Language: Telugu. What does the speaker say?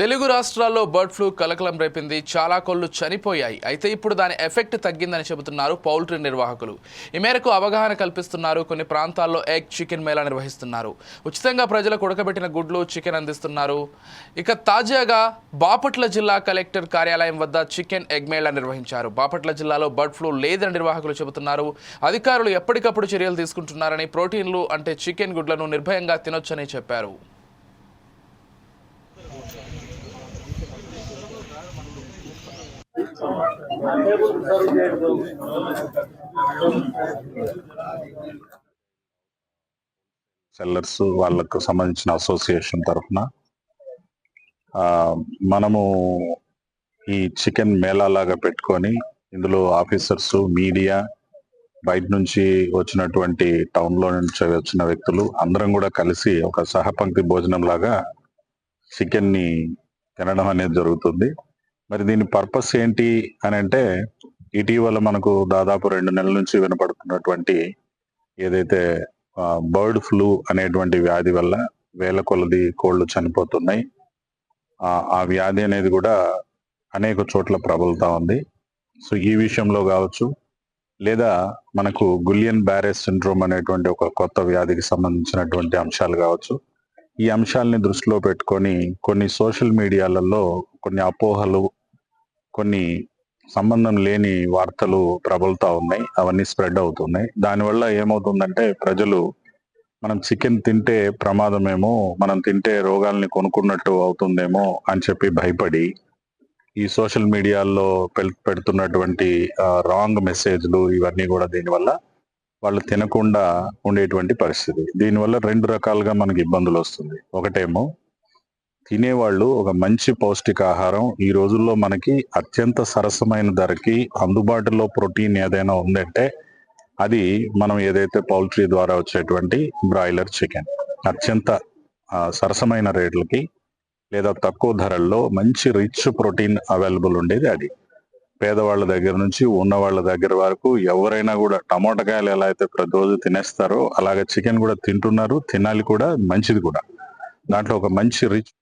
తెలుగు రాష్ట్రాల్లో బర్డ్ ఫ్లూ కలకలం రేపింది చాలా కోళ్ళు చనిపోయాయి. అయితే ఇప్పుడు దాని ఎఫెక్ట్ తగ్గిందని చెబుతున్నారు పౌల్ట్రీ నిర్వాహకులు. ఈ మేరకు అవగాహన కల్పిస్తున్నారు కొన్ని ప్రాంతాల్లో ఎగ్ చికెన్ మేళా నిర్వహిస్తున్నారు. ఉచితంగా ప్రజలకు ఉడకబెట్టిన గుడ్లు చికెన్ అందిస్తున్నారు. ఇక తాజాగా బాపట్ల జిల్లా కలెక్టర్ కార్యాలయం వద్ద చికెన్ ఎగ్ మేళా నిర్వహించారు. బాపట్ల జిల్లాలో బర్డ్ ఫ్లూ లేదని నిర్వాహకులు చెబుతున్నారు. అధికారులు ఎప్పటికప్పుడు చర్యలు తీసుకుంటున్నారని ప్రోటీన్లు అంటే చికెన్ గుడ్లను నిర్భయంగా తినొచ్చని చెప్పారు. సెల్లర్స్ వాళ్ళకు సంబంధించిన అసోసియేషన్ తరఫున మనము ఈ చికెన్ మేళాలాగా పెట్టుకొని ఇందులో ఆఫీసర్స్ మీడియా బయట నుంచి వచ్చినటువంటి టౌన్లో నుంచి వచ్చిన వ్యక్తులు అందరం కూడా కలిసి ఒక సహపంక్తి భోజనం లాగా చికెన్ని తినడం అనేది జరుగుతుంది. మరి దీని పర్పస్ ఏంటి అని అంటే ఇటీవల మనకు దాదాపు రెండు నెలల నుంచి వినపడుతున్నటువంటి ఏదైతే బర్డ్ ఫ్లూ అనేటువంటి వ్యాధి వల్ల వేల కొలది కోళ్ళు చనిపోతున్నాయి. ఆ ఆ వ్యాధి అనేది కూడా అనేక చోట్ల ప్రబలుతా ఉంది. సో ఈ విషయంలో కావచ్చు లేదా మనకు గులియన్ బ్యారెస్ సిండ్రోమ్ అనేటువంటి ఒక కొత్త వ్యాధికి సంబంధించినటువంటి అంశాలు కావచ్చు. ఈ అంశాలని దృష్టిలో పెట్టుకొని కొన్ని సోషల్ మీడియాలలో కొన్ని అపోహలు కొన్ని సంబంధం లేని వార్తలు ప్రబలుతా ఉన్నాయి. అవన్నీ స్ప్రెడ్ అవుతున్నాయి. దానివల్ల ఏమవుతుందంటే ప్రజలు మనం చికెన్ తింటే ప్రమాదమేమో మనం తింటే రోగాల్ని కొనుక్కున్నట్టు అవుతుందేమో అని చెప్పి భయపడి ఈ సోషల్ మీడియాలో పెడుతున్నటువంటి రాంగ్ మెసేజ్లు ఇవన్నీ కూడా దీనివల్ల వాళ్ళు తినకుండా ఉండేటువంటి పరిస్థితి. దీనివల్ల రెండు రకాలుగా మనకి ఇబ్బందులు వస్తుంది. ఒకటేమో తినేవాళ్ళు ఒక మంచి పౌష్టికాహారం. ఈ రోజుల్లో మనకి అత్యంత సరసమైన ధరకి అందుబాటులో ప్రోటీన్ ఏదైనా ఉందంటే అది మనం ఏదైతే పౌల్ట్రీ ద్వారా వచ్చేటువంటి బ్రాయిలర్ చికెన్. అత్యంత సరసమైన రేట్లకి లేదా తక్కువ ధరల్లో మంచి రిచ్ ప్రోటీన్ అవైలబుల్ ఉండేది అది. పేదవాళ్ళ దగ్గర నుంచి ఉన్న వాళ్ళ దగ్గర వరకు ఎవరైనా కూడా టమోటకాయలు ఎలా అయితే ప్రతిరోజు తినేస్తారో అలాగే చికెన్ కూడా తింటున్నారు తినాలి కూడా మంచిది కూడా. దాంట్లో ఒక మంచి రిచ్